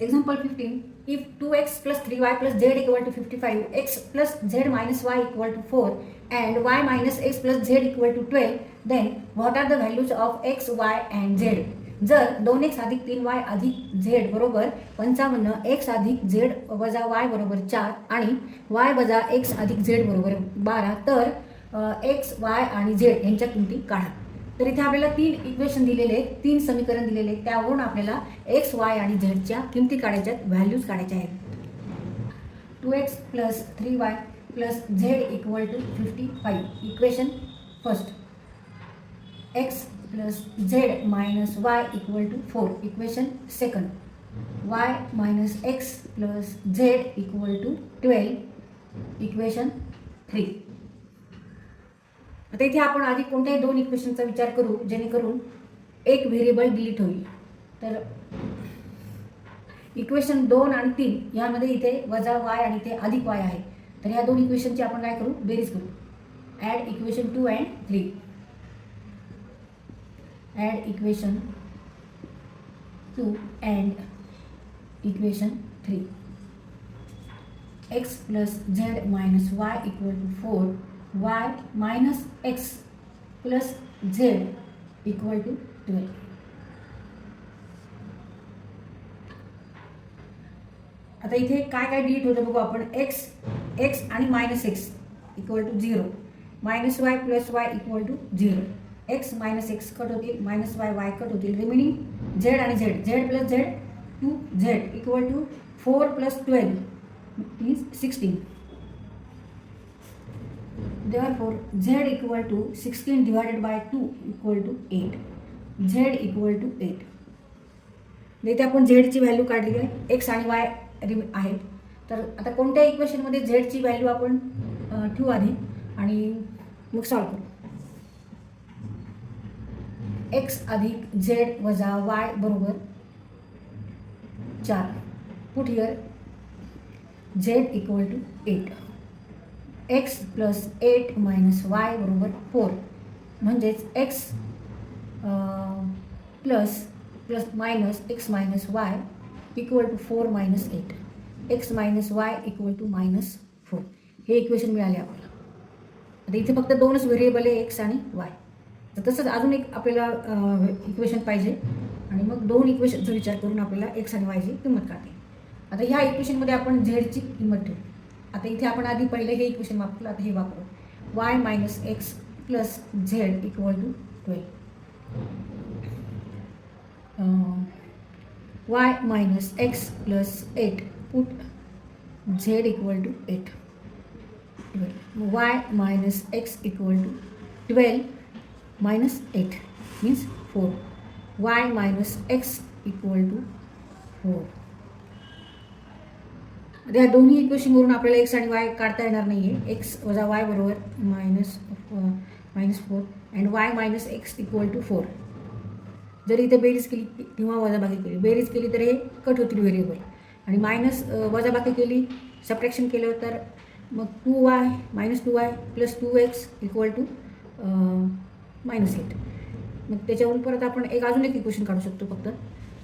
Example fifteen if two x plus three y plus z equal to fifty five x plus z minus y equal to four and y minus x plus z equal to twelve then what are the values of x y and z जर दोन x अधिक तीन Y अधिक Z बरोबर पंचावन्न x अधिक Z वजा y बरोबर चार आणि वाय वजा एक्स अधिक झेड बरोबर बारा तर एक्स वाय आणि झेड यांच्या किमती काढा. तर इथे आपल्याला तीन इक्वेशन दिलेले आहेत तीन समीकरण दिलेले आहेत. त्यावरून आपल्याला एक्स वाय आणि झेडच्या किमती काढायच्या आहेत व्हॅल्यूज काढायच्या आहेत. Two x plus three y plus z equal to fifty five equation first x plus z minus y equal to four equation second y minus x plus z equal to twelve equation three आता इथे आपण आधी कोणत्याही दोन इक्वेशनचा विचार करू जेणेकरून एक व्हेरिएबल डिलीट होईल. तर इक्वेशन दोन आणि तीन यामध्ये इथे वजा वाय आणि इथे अधिक वाय आहे. तर या दोन इक्वेशनची आपण काय करू? बेरीज करू. Add equation two and three add equation two and equation three x plus z minus y equal to four y minus x plus z equal to twelve. आता इथे काय काय डिलीट होतं बघू आपण. एक्स एक्स आणि minus x equal to zero. Minus y plus y equal to zero. X minus x cut होतील minus y y cut होतील. रिमेनिंग झेड आणि z. Z plus z two z equal to four plus twelve means sixteen therefore z equal to 16 divided by 2 equal to 8 z to eight 8 इथे आपण झेडची value काढली आहे. X आणि Y रिम आहेत. तर आता कोणत्या इक्वेशनमध्ये झेडची व्हॅल्यू आपण ठेवू आधी? आणि मग सॉल्व करू. एक्स अधिक झेड वजा वाय बरोबर चार. Put here z equal to eight x plus eight minus y बरोबर फोर. म्हणजेच x plus plus minus x minus y equal to four minus eight. X minus y equal to minus four. हे equation मिळाले आपल्याला आता इथे फक्त दोनच variable आहे एक्स आणि वाय. तर तसंच अजून एक आपल्याला इक्वेशन पाहिजे. आणि मग दोन इक्वेशनचा विचार करून आपल्याला एक्स आणि वायची किंमत काढते. आता ह्या इक्वेशनमध्ये आपण झेडची किंमत ठेवू. आता इथे आपण आधी पहिले हे इक्वेशन वापरलं आता हे वापरू. Y minus x plus z equal to twelve y minus x plus eight put z equal to eight twelve y minus x equal to twelve minus eight means four y minus x equal to four आता या दोन्ही इक्वेशनवरून आपल्याला x आणि Y काढता येणार नाही आहे x वजा वाय बरोबर minus minus four and y minus x equal to four जर इथे बेरीज केली किंवा वजाबाकी केली. बेरीज केली तर हे कट होतील व्हेरिएबल आणि मायनस वजाबाकी केली सबट्रॅक्शन केलं तर मग two y minus two y plus two x equal to minus eight मग त्याच्यावरून परत आपण एक अजून एक इक्वेशन काढू शकतो फक्त.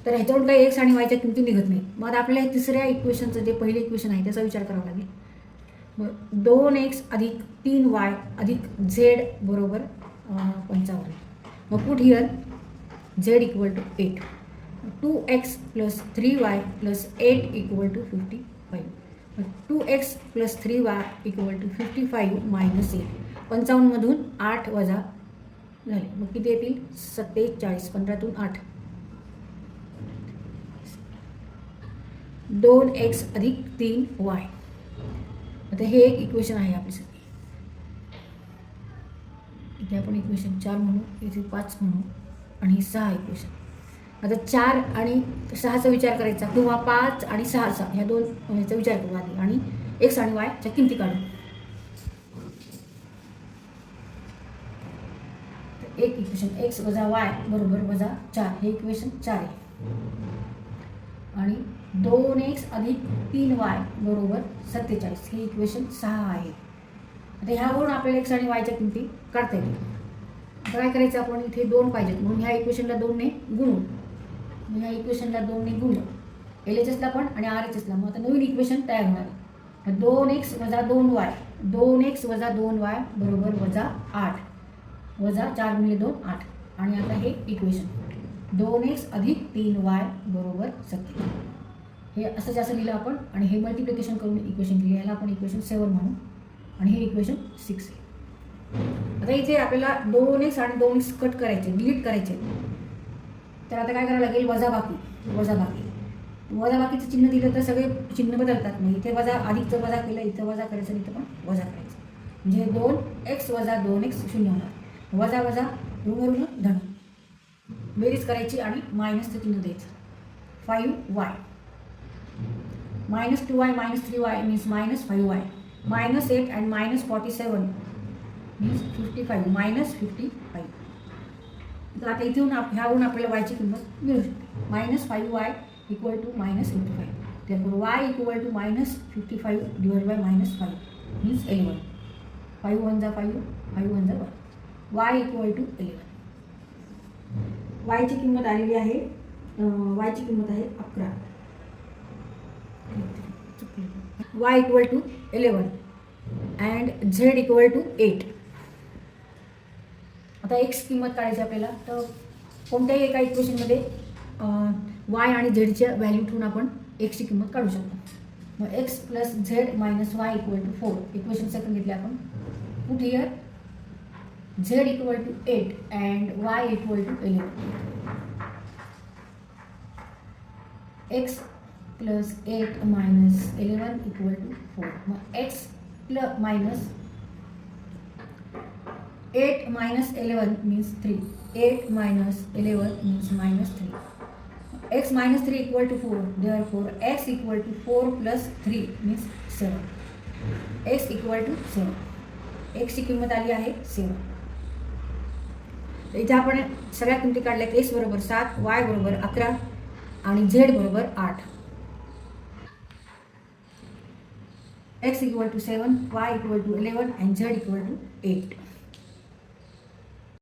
तर ह्याच्यावरून काही एक्स आणि वायच्या किमती निघत नाही मग आता आपल्याला तिसऱ्या इक्वेशनचं जे पहिले इक्वेशन आहे त्याचा विचार करावा लागेल. मग दोन एक्स अधिक तीन वाय अधिक झेड बरोबर पंचावन्न. मग put here z equal to eight two x plus three y plus eight equal to fifty five मग two x plus three y equal to fifty five minus eight पंचावन्नमधून आठ वजा झाले. मग किती येतील? सत्तेचाळीस. पंधरातून आठ. दोन एक्स अधिक तीन वाय. आता हे एक इक्वेशन आहे आपल्यासाठी इथे आपण इक्वेशन चार म्हणू इथे पाच म्हणू आणि सहा इक्वेशन आता चार आणि सहाचा विचार करायचा किंवा पाच आणि सहाचा ह्या दोन ह्याचा विचार करू आधी. आणि एक्स आणि वायच्या किमती काढू. एक इक्वेशन एक्स वजा वाय बरोबर वजा चार. हे इक्वेशन चार आहे. आणि दोन एक्स अधिक तीन वाय बरोबर सत्तेचाळीस. हे इक्वेशन सहा आहे. आता ह्यावरून आपल्याला एक्स आणि वायच्या किमती काढता येतील. आता काय करायचं आपण? इथे दोन पाहिजेत. म्हणून ह्या इक्वेशनला दोनने गुणू ह्या इक्वेशनला दोनने गुणलं. एल एच एसला पण आणि आर एच एसला मग आता नवीन इक्वेशन तयार होणार आहे. दोन एक्स वजा दोन वाय. दोन एक्स वजा दोन वाय बरोबर वजा आठ. वजा चार गुणिले दोन आठ. आणि आता हे इक्वेशन दोन एक्स अधिक तीन वाय बरोबर सत्तर हे असं जास्त लिहिलं आपण आणि हे मल्टिप्लिकेशन करून इक्वेशन लिहिलं याला आपण इक्वेशन सेवन म्हणू. आणि हे इक्वेशन सिक्स आहे. आता इथे आपल्याला दोन एक्स आणि दोन एक्स कट करायचे डिलीट करायचे. तर आता काय करावं लागेल? वजाबाकी वजाबाकी वजाबाकीचं चिन्ह दिलं तर सगळे चिन्ह बदलतात. मग इथे वजा अधिकचं वजा केलं इथं वजा करायचं इथं पण वजा करायचं. म्हणजे दोन एक्स वजा दोन एक्स शून्य होणार. वजा वजा ऋण ऋण धन. बेरीज करायची आणि मायनसचं चिन्ह द्यायचं. Five y minus two y minus three y means minus five y minus eight and minus forty seven means fifty five minus fifty five तर आता इथून आप ह्यावरून आपल्याला वायची किंमत मिळू शकते minus five y equal to minus fifty five त्यामुळे y equal to minus fifty five divide by minus five means eleven five one जा फाईव्ह फाईव्ह वन जा y y equal to eleven वायची किंमत आलेली आहे. वायची किंमत आहे अकरा. Y equal to eleven and z equal to eight आता एक्स किंमत काढायची आपल्याला. तर कोणत्याही एका इक्वेशनमध्ये वाय आणि झेडच्या व्हॅल्यू ठेवून आपण एक्सची किंमत काढू शकतो. मग x plus z minus y equal to four equation second घेतले आपण. कुठे here z equal to eight and y equal to eleven x plus eight minus eleven equal to four मग x plus minus eight minus eleven means three eight minus eleven means minus three x minus three equal to four there four x equal to four plus three means seven x equal to seven एक्सची किंमत आली आहे सेवन इथे आपण सगळ्या किमती काढल्या x बरोबर सात वाय बरोबर अकरा आणि झेड बरोबर आठ. X equal to seven y equal to eleven and z equal to eight